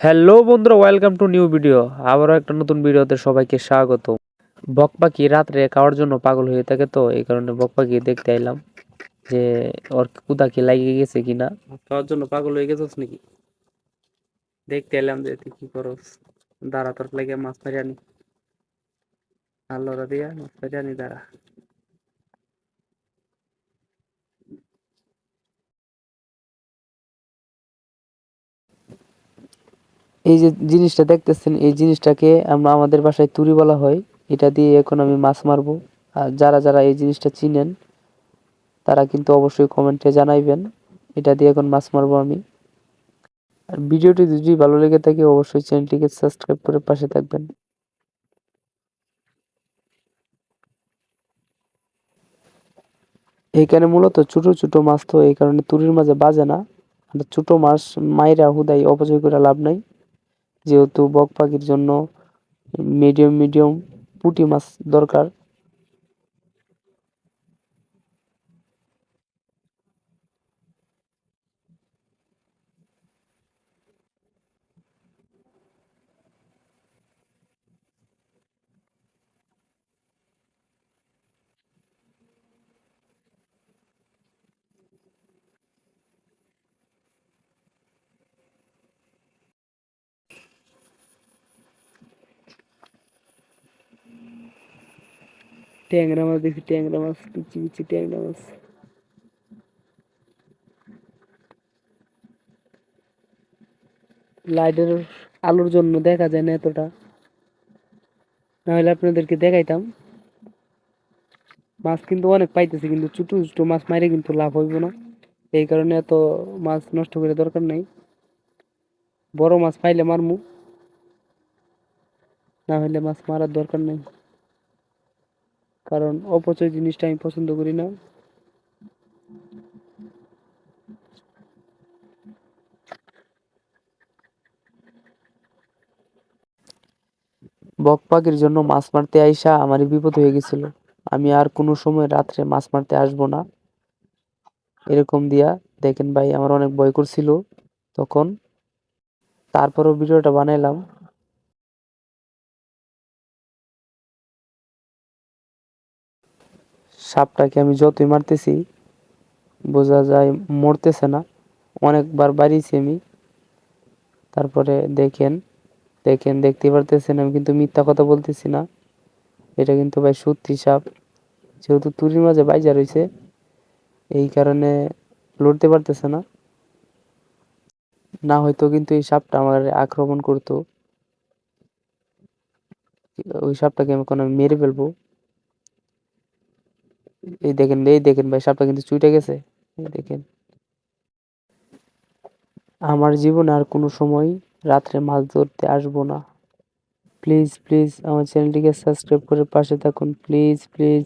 Hello বন্ধুরা welcome to new video আবারও একটা নতুন ভিডিওতে সবাইকে স্বাগত বক পাখি রাত্রে খাওয়ার জন্য পাগল হয়ে থাকে তো, এই কারণে বক পাখি দেখতে এলাম যে ওর কুদা কি লাগিয়ে গেছে কিনা। খাওয়ার জন্য পাগল হয়ে গেছিস নাকি? দেখতে এলাম যে তুই কি করস। দাঁড়া, তোর লাগে মাছ মারি আনি। আল্লাহরা দিয়া মাছ মারি আনি, দাঁড়া। এই যে জিনিসটা দেখতেছেন, এই জিনিসটাকে আমরা আমাদের বাসায় তুরি বলা হয়। এটা দিয়ে এখন আমি মাছ মারবো। আর যারা যারা এই জিনিসটা চিনেন, তারা কিন্তু অবশ্যই কমেন্টে জানাইবেন। এটা দিয়ে এখন মাছ মারবো আমি। আর ভিডিওটি যদি ভালো লেগে থাকে, অবশ্যই চ্যানেলটিকে সাবস্ক্রাইব করে পাশে থাকবেন। এইখানে মূলত ছোট ছোট মাছ তো এই কারণে তুরির মাঝে বাজে না। ছোট মাছ মাইরা হুদাই অপচয় করে লাভ নাই। যেহেতু বক পাখির জন্য মিডিয়াম মিডিয়াম পুঁটি মাছ দরকার। ট্যাংরা মাছ, দেখি ট্যাংরা মাছ, পিচি পিচি ট্যাংরা মাছ। লাইটের আলোর জন্য দেখা যায় না এতটা। নাহলে আপনাদেরকে দেখাইতাম। মাছ কিন্তু অনেক পাইতেছে, কিন্তু ছোট ছোট মাছ মাইরে কিন্তু লাভ হইব না। এই কারণে এত মাছ নষ্ট করে দরকার নাই। বড় মাছ পাইলে মারমু। না হলে মাছ মারার দরকার নেই। কারণ অপচয় জিনিসটা আমি পছন্দ করি না। বক পাখির জন্য মাছ মারতে আইসা আমারই বিপদ হয়ে গেছিল। আমি আর কোনো সময় রাত্রে মাছ মারতে আসব না। এরকম দিয়া দেখেন ভাই, আমার অনেক ভয় করছিল। তখন তারপরও ভিডিওটা বানাইলাম। সাপটাকে আমি যতই মারতেছি, বোঝা যায় মরতেছে না। অনেকবার বাড়িয়েছি আমি। তারপরে দেখেন দেখেন দেখতে পারতেছেন, আমি কিন্তু মিথ্যা কথা বলতেছি না। এটা কিন্তু ভাই সত্যি সাপ। যেহেতু তুরির মাঝে বাইজা রয়েছে এই কারণে লড়তে পারতেছে না। না হয়তো কিন্তু এই সাপটা আমার আক্রমণ করতো। ওই সাপটাকে আমি কোনো মেরে ফেলব। এই দেখেন এই দেখেন ভাই, সাপটা কিন্তু চুইটে গেছে। এই দেখেন। আমার জীবনে আর কোনো সময় রাত্রে মাছ ধরতে আসব না। প্লিজ প্লিজ আমার চ্যানেলটিকে সাবস্ক্রাইব করে পাশে থাকুন। Please please